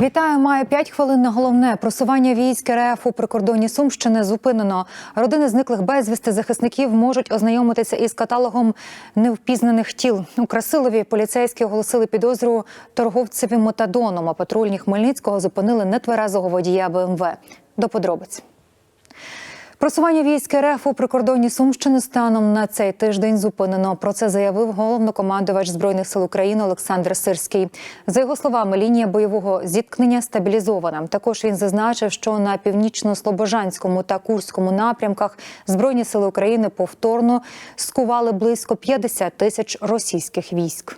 Вітаю, маю 5 хвилин на головне. Просування військ РФ у прикордонні Сумщини зупинено. Родини зниклих безвісти захисників можуть ознайомитися із каталогом невпізнаних тіл. У Красилові поліцейські оголосили підозру торговцеві метадоном. А патрульні Хмельницького зупинили нетверезого водія БМВ. До подробиць. Просування військ РФ у прикордонні Сумщини станом на цей тиждень зупинено. Про це заявив головнокомандувач збройних сил України Олександр Сирський. За його словами, лінія бойового зіткнення стабілізована. Також він зазначив, що на північно-слобожанському та курському напрямках збройні сили України повторно скували близько 50 тисяч російських військ.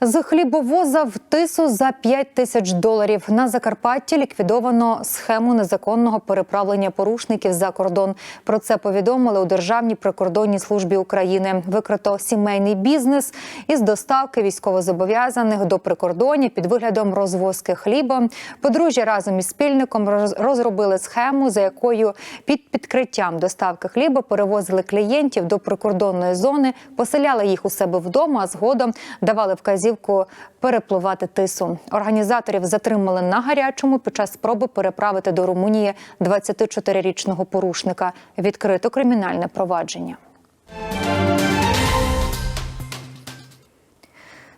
З хлібовоза в тису за 5 тисяч доларів на Закарпатті ліквідовано схему незаконного переправлення порушників за кордон. Про це повідомили у Державній прикордонній службі України. Викрито сімейний бізнес із доставки військовозобов'язаних до прикордоння під виглядом розвозки хліба. Подружжя разом із спільником роз- розробили схему, за якою під підкриттям доставки хліба перевозили клієнтів до прикордонної зони, поселяли їх у себе вдома, а згодом давали вказівку перепливати тису. Організаторів затримали на гарячому під час спроби переправити до Румунії 24-річного порушника. Відкрито кримінальне провадження.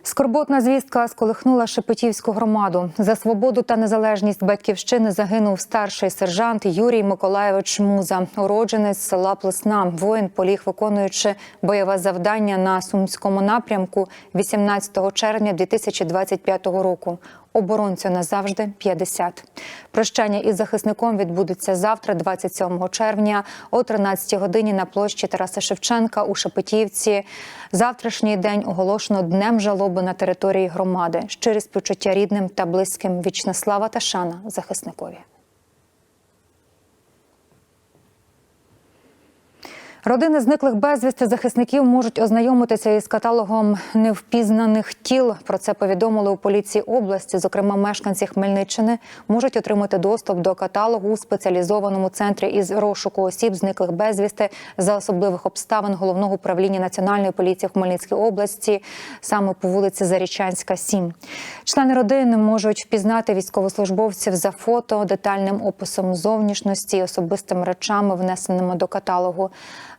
Скорботна звістка сколихнула Шепетівську громаду. За свободу та незалежність батьківщини загинув старший сержант Юрій Миколаєвич Муза, уродженець села Плесна. Воїн поліг, виконуючи бойове завдання на сумському напрямку 18 червня 2025 року. Оборонцю назавжди 50. Прощання із захисником відбудеться завтра, 27 червня, о 13 годині на площі Тараса Шевченка у Шепетівці. Завтрашній день оголошено днем жалоби на території громади. Щирі співчуття рідним та близьким. Вічна слава та шана захисникові. Родини зниклих безвісти захисників можуть ознайомитися із каталогом невпізнаних тіл. Про це повідомили у поліції області. Зокрема, мешканці Хмельниччини можуть отримати доступ до каталогу у спеціалізованому центрі із розшуку осіб, зниклих безвісти за особливих обставин головного управління національної поліції в Хмельницькій області, саме по вулиці Зарічанська, 7. Члени родини можуть впізнати військовослужбовців за фото, детальним описом зовнішності, особистими речами, внесеними до каталогу.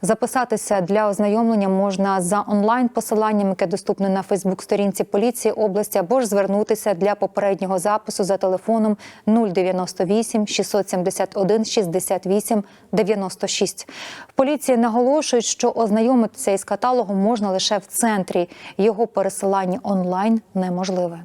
Записатися для ознайомлення можна за онлайн-посиланням, яке доступне на Фейсбук-сторінці поліції області, або ж звернутися для попереднього запису за телефоном 098 671 68 96. В поліції наголошують, що ознайомитися із каталогом можна лише в центрі. Його пересилання онлайн неможливе.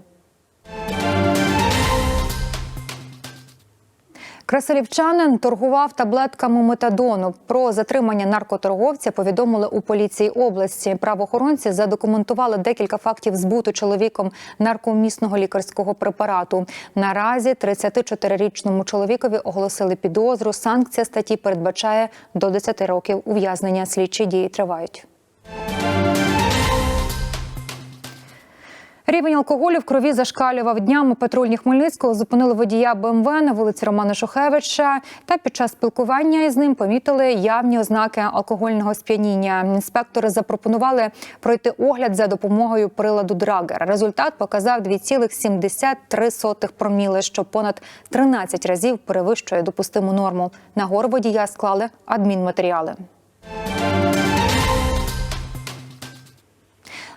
Красилівчанин торгував таблетками метадону. Про затримання наркоторговця повідомили у поліції області. Правоохоронці задокументували декілька фактів збуту чоловіком наркомісного лікарського препарату. Наразі 34-річному чоловікові оголосили підозру. Санкція статті передбачає до 10 років ув'язнення. Слідчі дії тривають. Рівень алкоголю в крові зашкалював днями. Патрульні Хмельницького зупинили водія БМВ на вулиці Романа Шухевича. Та під час спілкування із ним помітили явні ознаки алкогольного сп'яніння. Інспектори запропонували пройти огляд за допомогою приладу Драгер. Результат показав 2,73 проміли, що понад 13 разів перевищує допустиму норму. На гор водія склали адмінматеріали.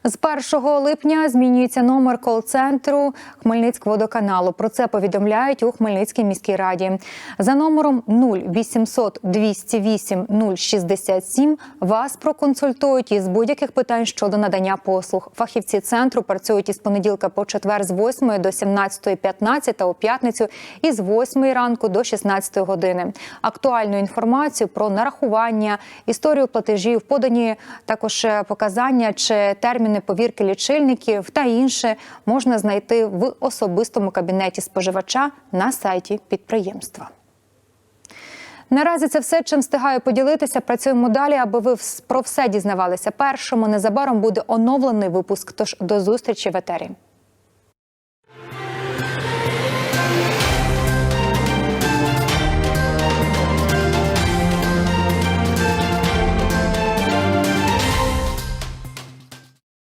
З 1 липня змінюється номер кол-центру Хмельницькводоканалу. Про це повідомляють у Хмельницькій міській раді. За номером 0800 208 067 вас проконсультують із будь-яких питань щодо надання послуг. Фахівці центру працюють із понеділка по четвер з 8 до 17.15 та у п'ятницю із 8 ранку до 16 години. Актуальну інформацію про нарахування, історію платежів, подані також показання чи терміни повірки лічильників та інше можна знайти в особистому кабінеті споживача на сайті підприємства. Наразі це все, чим встигаю поділитися. Працюємо далі, аби ви про все дізнавалися першому. Незабаром буде оновлений випуск. Тож до зустрічі в етері.